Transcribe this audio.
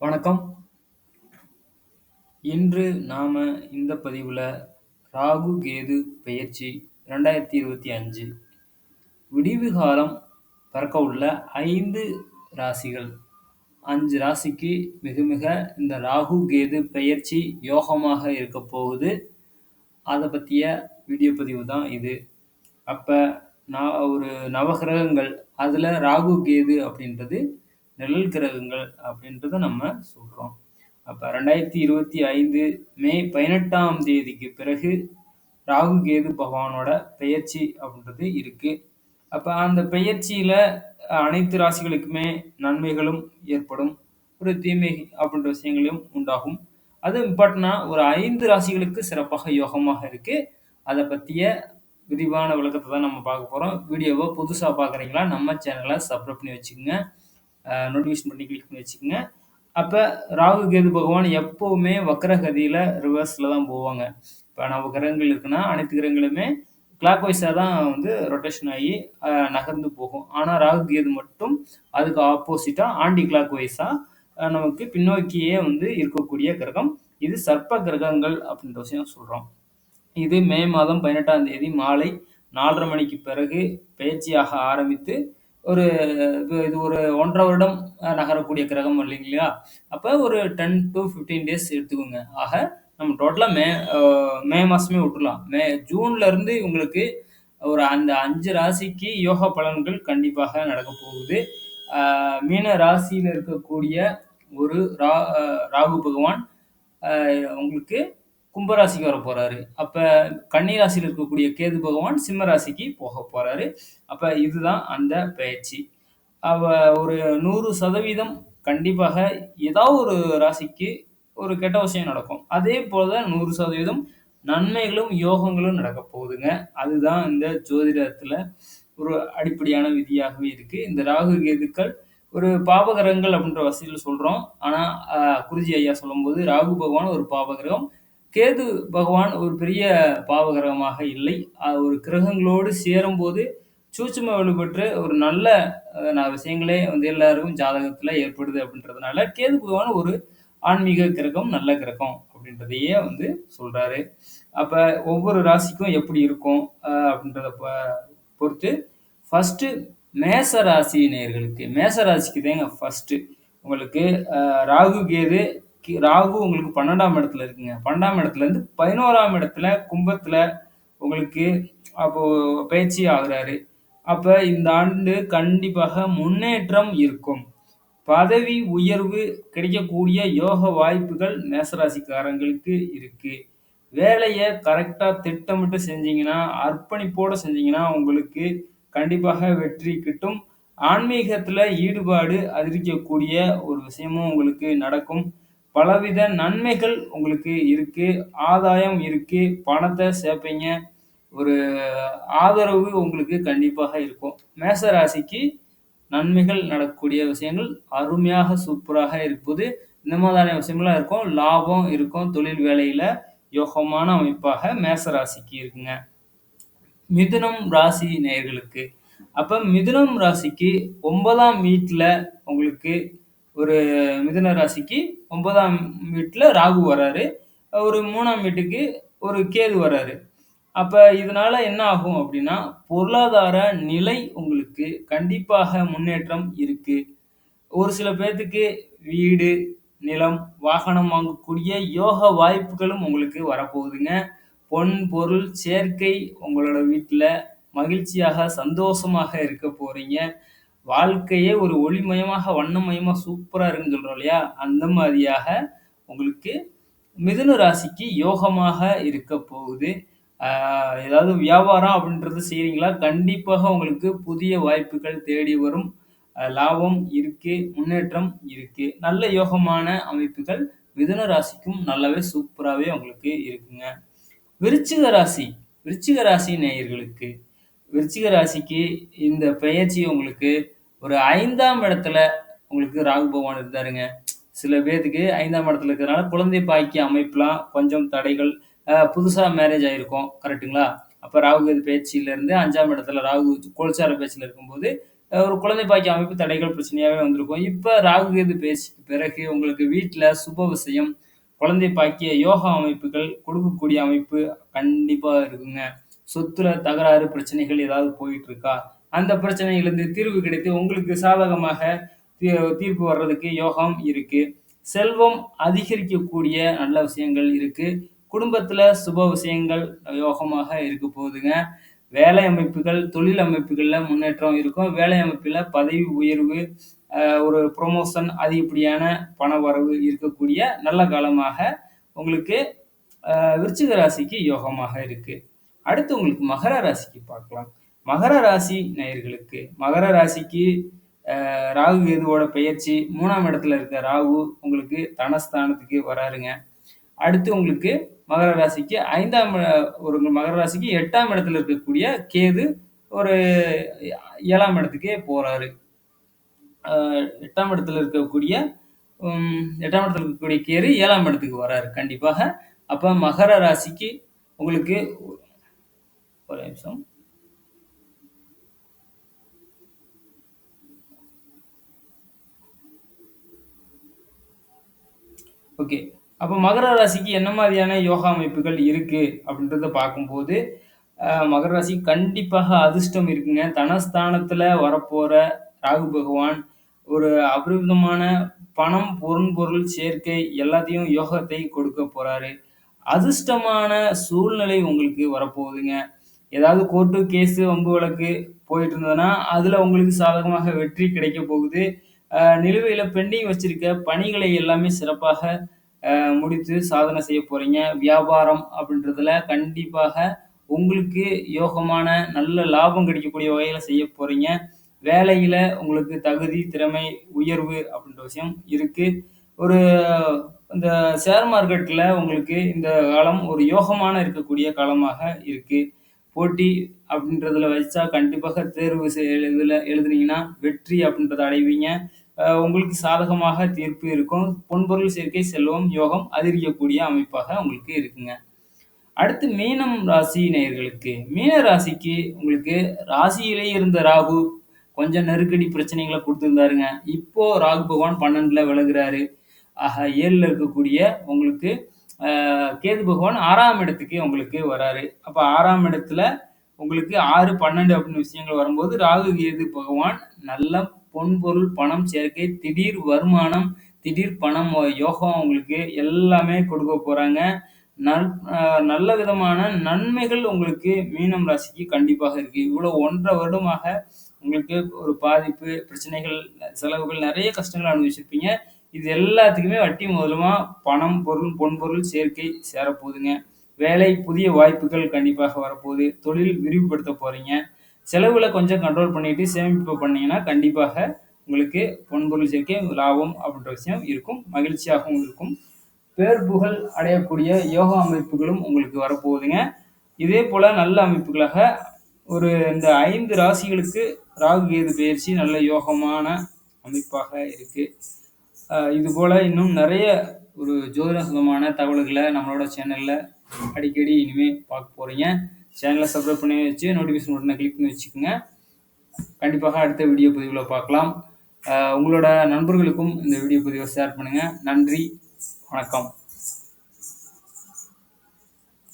வணக்கம். இன்று நாம இந்த பதிவுல ராகு, கேது பெயர்ச்சி 2025 விடிவு காலம் பிறக்கவுள்ள 5 ராசிகள் அஞ்சு ராசிக்கு மிக மிக இந்த ராகு, கேது பெயர்ச்சி யோகமாக இருக்க போகுது. அதை பற்றிய வீடியோ பதிவு தான் இது. அப்போ நான் ஒரு நவகிரகங்கள் அதில் ராகு, கேது அப்படின்றது நிழல் கிரகங்கள் அப்படின்றத நம்ம சொல்றோம். அப்ப 2025 மே 18ஆம் தேதிக்கு பிறகு ராகு, கேது பகவானோட பெயர்ச்சி அப்படின்றது இருக்கு. அப்ப அந்த பெயர்ச்சியில அனைத்து ராசிகளுக்குமே நன்மைகளும் ஏற்படும். ஒரு தீமை அப்படின்ற விஷயங்களும் உண்டாகும். அது இம்பார்ட்டன்ட்டா ஒரு ஐந்து ராசிகளுக்கு சிறப்பாக யோகமாக இருக்கு. அதை பற்றிய விரிவான விளக்கத்தை தான் நம்ம பார்க்க போகிறோம் வீடியோவை புதுசாக பார்க்குறீங்களா, நம்ம சேனலை சப்ஸ்கிரைப் பண்ணி வச்சுக்கோங்க நோட்டிஃபிகேஷன் பண்ணி கிளிக் பண்ணி வச்சுக்கோங்க அப்போ ராகு, கேது பகவான் எப்போவுமே வக்கரகதியில் ரிவர்ஸில் தான் போவாங்க. இப்போ நம்ம கிரகங்கள் இருக்குன்னா, அனைத்து கிரகங்களுமே கிளாக் வைஸாக தான் வந்து ரொட்டேஷன் ஆகி நகர்ந்து போகும். ஆனால் ராகு, கேது மட்டும் அதுக்கு ஆப்போசிட்டாக ஆண்டி கிளாக் வைஸாக நமக்கு பின்னோக்கியே வந்து இருக்கக்கூடிய கிரகம். இது சர்ப்ப கிரகங்கள் அப்படின்ற விஷயம் சொல்கிறோம் இது மே மாதம் 18ஆம் தேதி மாலை நாலரை மணிக்கு பிறகு பயிற்சியாக ஆரம்பித்து ஒரு இது இது ஒரு 1 1/2 வருடம் அ நகரக்கூடிய கிரகம் இல்லைங்களா? அப்ப ஒரு 10 டூ 15 டேஸ் எடுத்துக்கோங்க. ஆக நம்ம டோட்டலா மே அ மே மாசமே விட்டுறலாம். மே ஜூன்ல இருந்து உங்களுக்கு ஒரு அந்த 5 ராசிக்கு யோக பலன்கள் கண்டிப்பாக நடக்கப் போகுது. அ மீன ராசியில இருக்கக்கூடிய ஒரு ரா அ ராகு பகவான் அ உங்களுக்கு கும்பராசிக்கு வர போறாரு. அப்ப கன்னிராசியில் இருக்கக்கூடிய கேது பகவான் சிம்ம ராசிக்கு போக போறாரு. அப்ப இதுதான் அந்த பயிற்சி அவ ஒரு 100% கண்டிப்பாக ஏதாவது ஒரு ராசிக்கு ஒரு கெட்ட விஷயம் நடக்கும். அதே போல 100% நன்மைகளும், யோகங்களும் நடக்கப் போகுதுங்க. அதுதான் இந்த ஜோதிடத்துல ஒரு அடிப்படையான விதியாகவே இருக்கு. இந்த ராகு, கேதுக்கள் ஒரு பாபகிரகங்கள் அப்படின்ற வசதியில் சொல்றோம். ஆனா குருஜி ஐயா சொல்லும்போது ராகு பகவான் ஒரு பாபகிரகம் கேது பகவான் ஒரு பெரிய பாவகிரகமாக இல்லை. ஒரு கிரகங்களோடு சேரும்போது சூட்சும வலுப்பெற்று ஒரு நல்ல விஷயங்களே வந்து எல்லாருக்கும் ஜாதகத்துல ஏற்படுது அப்படின்றதுனால, கேது பகவான் ஒரு ஆன்மீக கிரகம், நல்ல கிரகம் அப்படின்றதையே வந்து சொல்றாரு. அப்ப ஒவ்வொரு ராசிக்கும் எப்படி இருக்கும் அப்படின்றத ப பொறுத்து ஃபஸ்ட்டு மேச ராசி நேயர்களுக்கு மேச ராசிக்கு தாங்க ஃபர்ஸ்ட்டு. உங்களுக்கு ராகு, கேது கி ராகு உங்களுக்கு 12ஆம் இடத்துல இருக்குங்க. 12ஆம் இடத்துல இருந்து 11ஆம் இடத்துல கும்பத்துல உங்களுக்கு அப்போ பயிற்சி ஆகுறாரு. அப்ப இந்த ஆண்டு கண்டிப்பாக முன்னேற்றம் இருக்கும். பதவி உயர்வு கிடைக்கக்கூடிய யோக வாய்ப்புகள் மேசராசிக்காரங்களுக்கு இருக்கு. வேலைய கரெக்ட்டா திட்டமிட்டு செஞ்சீங்கன்னா, அர்ப்பணிப்போட செஞ்சீங்கன்னா, உங்களுக்கு கண்டிப்பாக வெற்றி கிட்டும். ஆன்மீகத்துல ஈடுபாடு அதிகரிக்கக்கூடிய ஒரு விஷயமும் உங்களுக்கு நடக்கும். பலவித நன்மைகள் உங்களுக்கு இருக்கு. ஆதாயம் இருக்கு. பணத்தை சேர்ப்பீங்க. ஒரு ஆதரவு உங்களுக்கு கண்டிப்பாக இருக்கும். மேச ராசிக்கு நன்மைகள் நடக்கக்கூடிய விஷயங்கள் அருமையாக சூப்பராக இருப்பது. இந்த மாதிரியான விஷயங்களாக இருக்கும். லாபம் இருக்கும். தொழில் வேலையில யோகமான அமைப்பாக மேச ராசிக்கு இருக்குங்க. மிதுனம் ராசி நேயர்களுக்கு அப்ப மிதுனம் ராசிக்கு ஒன்பதாம் வீட்டில் உங்களுக்கு ஒரு மிதுன ராசிக்கு ஒன்பதாம் வீட்டில் ராகு வராரு. ஒரு மூணாம் வீட்டுக்கு ஒரு கேது வராரு. அப்போ இதனால என்ன ஆகும் அப்படின்னா, பொருளாதார நிலை உங்களுக்கு கண்டிப்பாக முன்னேற்றம் இருக்கு. ஒரு சில பேர்த்துக்கு வீடு, நிலம், வாகனம் வாங்கக்கூடிய யோக வாய்ப்புகளும் உங்களுக்கு வரப்போகுதுங்க. பொன், பொருள் சேர்க்கை உங்களோட வீட்டில் மகிழ்ச்சியாக, சந்தோஷமாக இருக்க போறீங்க. வாழ்க்கையே ஒரு ஒளிமயமாக, வண்ணமயமா சூப்பரா இருக்குன்னு சொல்றோம் இல்லையா? அந்த மாதிரியாக உங்களுக்கு மிதுன ராசிக்கு யோகமாக இருக்க போகுது. அ ஏதாவது வியாபாரம் அப்படின்றது செய்றீங்களா? கண்டிப்பாக உங்களுக்கு புதிய வாய்ப்புகள் தேடி வரும். அ லாபம் இருக்கு. முன்னேற்றம் இருக்கு. நல்ல யோகமான அமைப்புகள் மிதுன ராசிக்கும் நல்லாவே சூப்பராவே உங்களுக்கு இருக்குங்க. விருச்சிக ராசி விருச்சிக ராசி நேயர்களுக்கு விருச்சிக ராசிக்கு இந்த பெயர்ச்சி உங்களுக்கு ஒரு ஐந்தாம் இடத்துல உங்களுக்கு ராகு பகவான் இருந்தாருங்க. சில பேத்துக்கு ஐந்தாம் இடத்துல இருக்கிறதுனால குழந்தை பாக்கிய அமைப்புலாம் கொஞ்சம் தடைகள். அ புதுசா மேரேஜ் ஆயிருக்கும். கரெக்ட்டுங்களா? அப்ப ராகு கேது பெயர்ச்சியில 5ஆம் இடத்துல ராகு கோல்சார பெயர்ச்சியில இருக்கும்போது, ஒரு குழந்தை பாக்கிய அமைப்பு தடைகள் பிரச்சனையாவே வந்திருக்கும் இப்ப ராகு கேது பேச்சுக்கு பிறகு உங்களுக்கு வீட்டில் சுப விஷயம் குழந்தை பாக்கிய யோகா அமைப்புகள் கொடுக்கக்கூடிய அமைப்பு கண்டிப்பா இருக்குங்க சொத்துல தகராறு பிரச்சனைகள் ஏதாவது போயிட்டு இருக்கா அந்த பிரச்சனையிலிருந்து தீர்வு கிடைத்து உங்களுக்கு சாதகமாக தீ- தீர்ப்பு வர்றதுக்கு யோகம் இருக்கு. செல்வம் அதிகரிக்கக்கூடிய நல்ல விஷயங்கள் இருக்கு. குடும்பத்துல சுப விஷயங்கள் யோகமாக இருக்க போகுதுங்க. வேலை அமைப்புகள் தொழில் அமைப்புகள்ல முன்னேற்றம் இருக்கும். வேலை அமைப்புல பதவி உயர்வு ஒரு ப்ரொமோஷன் அதிகப்படியான பண வரவு இருக்கக்கூடிய நல்ல காலமாக உங்களுக்கு விருச்சிக ராசிக்கு யோகமாக இருக்குது அடுத்து உங்களுக்கு மகர ராசிக்கு பார்க்கலாம். மகர ராசி நேயர்களுக்கு மகர ராசிக்கு ராகு கேதுவோட பெயர்ச்சி மூணாம் இடத்துல இருக்க ராகு உங்களுக்கு தனஸ்தானத்துக்கு வராருங்க. அடுத்து உங்களுக்கு மகர ராசிக்கு ஐந்தாம் ஒரு மகர ராசிக்கு எட்டாம் இடத்துல இருக்கக்கூடிய கேது ஒரு ஏழாம் இடத்துக்கே போறாரு. எட்டாம் இடத்துல இருக்கக்கூடிய எட்டாம் இடத்துல இருக்கக்கூடிய கேது ஏழாம் இடத்துக்கு வராரு கண்டிப்பாக. அப்ப மகர ராசிக்கு உங்களுக்கு ஒரு நிமிஷம். ஓகே. அப்போ மகர ராசிக்கு என்ன மாதிரியான யோகா அமைப்புகள் இருக்கு அப்படின்றத பார்க்கும்போது அஹ், மகர ராசி கண்டிப்பாக அதிர்ஷ்டம் இருக்குங்க. தனஸ்தானத்துல வரப்போற ராகு பகவான் ஒரு அபரிமிதமான பணம் பொருள் பொருள் சேர்க்கை எல்லாத்தையும் யோகத்தை கொடுக்க போறாரு. அதிர்ஷ்டமான சூழ்நிலை உங்களுக்கு வரப்போகுதுங்க. ஏதாவது கோர்ட்டு கேஸு வம்பு வழக்கு போயிட்டு இருந்ததுன்னா அதில் உங்களுக்கு சாதகமாக வெற்றி கிடைக்க போகுது. நிலுவையில் பெண்டிங் வச்சிருக்க பணிகளை எல்லாமே சிறப்பாக முடித்து சாதனை செய்ய போகிறீங்க வியாபாரம் அப்படின்றதுல கண்டிப்பாக உங்களுக்கு யோகமான நல்ல லாபம் கிடைக்கக்கூடிய வகையில் செய்ய போகிறீங்க வேலையில் உங்களுக்கு தகுதி திறமை உயர்வு அப்படின்ற விஷயம் இருக்குது ஒரு இந்த ஷேர் மார்க்கெட்டில் உங்களுக்கு இந்த காலம் ஒரு யோகமான இருக்கக்கூடிய காலமாக இருக்குது போட்டி அப்படின்றதுல வச்சா கண்டிப்பாக தேர்வு செய்- எழுதுல எழுதுனீங்கன்னா வெற்றி அப்படின்றத அடைவீங்க. உங்களுக்கு சாதகமாக தீர்ப்பு இருக்கும். பொன்பொருள் சேர்க்கை செல்வம் யோகம் அதிகரிக்கக்கூடிய அமைப்பாக உங்களுக்கு இருக்குங்க. அடுத்து மீனம் ராசி நேயர்களுக்கு. மீன ராசிக்கு உங்களுக்கு ராசியிலே இருந்த ராகு கொஞ்சம் நெருக்கடி பிரச்சனைகளை கொடுத்துருந்தாருங்க. இப்போ ராகு பகவான் பன்னெண்டுல விலகுறாரு. ஆக ஏழில் இருக்கக்கூடிய உங்களுக்கு கேது பகவான் ஆறாம் இடத்துக்கு உங்களுக்கு வராரு. அப்போ ஆறாம் இடத்துல உங்களுக்கு ஆறு பன்னெண்டு அப்படின்னு விஷயங்கள் வரும்போது ராகு கேது பகவான் நல்ல பொன் பொருள் பணம் சேர்க்கை திடீர் வருமானம் திடீர் பணம் யோகம் உங்களுக்கு எல்லாமே கொடுக்க போகிறாங்க நல் நல்ல விதமான நன்மைகள் உங்களுக்கு மீனம் ராசிக்கு கண்டிப்பாக இருக்குது இவ்வளோ ஒன்றரை வருடமாக உங்களுக்கு ஒரு பாதிப்பு பிரச்சனைகள் செலவுகள் நிறைய கஷ்டங்கள் அனுபவிச்சிருப்பீங்க. இது எல்லாத்துக்குமே வட்டி மூலமா பணம் பொருள் பொன்பொருள் சேர்க்கை சேரப்போகுதுங்க. வேலை புதிய வாய்ப்புகள் கண்டிப்பாக வரப்போகுது. தொழில் விரிவுபடுத்த போகிறீங்க செலவுல கொஞ்சம் கண்ட்ரோல் பண்ணிட்டு சேமிப்பு பண்ணீங்கன்னா கண்டிப்பாக உங்களுக்கு பொன்பொருள் சேர்க்கை லாபம் அப்படின்ற விஷயம் இருக்கும். மகிழ்ச்சியாகவும் இருக்கும். பேர் புகழ் அடையக்கூடிய யோகா அமைப்புகளும் உங்களுக்கு வரப்போகுதுங்க. இதே போல நல்ல அமைப்புகளாக ஒரு இந்த ஐந்து ராசிகளுக்கு ராகு கேது பயிற்சி நல்ல யோகமான அமைப்பாக இருக்குது இதுபோல் இது இன்னும் நிறைய ஒரு ஜோதிட சுகமான தகவல்களை நம்மளோட சேனலில் அடிக்கடி இனிமேல் பார்க்க போகிறீங்க சேனலை சப்ஸ்கிரைப் பண்ணி வச்சு நோட்டிஃபிகேஷன் உடனே கிளிக் பண்ணி வச்சுக்கோங்க. கண்டிப்பாக அடுத்த வீடியோ பதிவில் பார்க்கலாம். உங்களோட நண்பர்களுக்கும் இந்த வீடியோ பதிவை ஷேர் பண்ணுங்கள் நன்றி. வணக்கம்.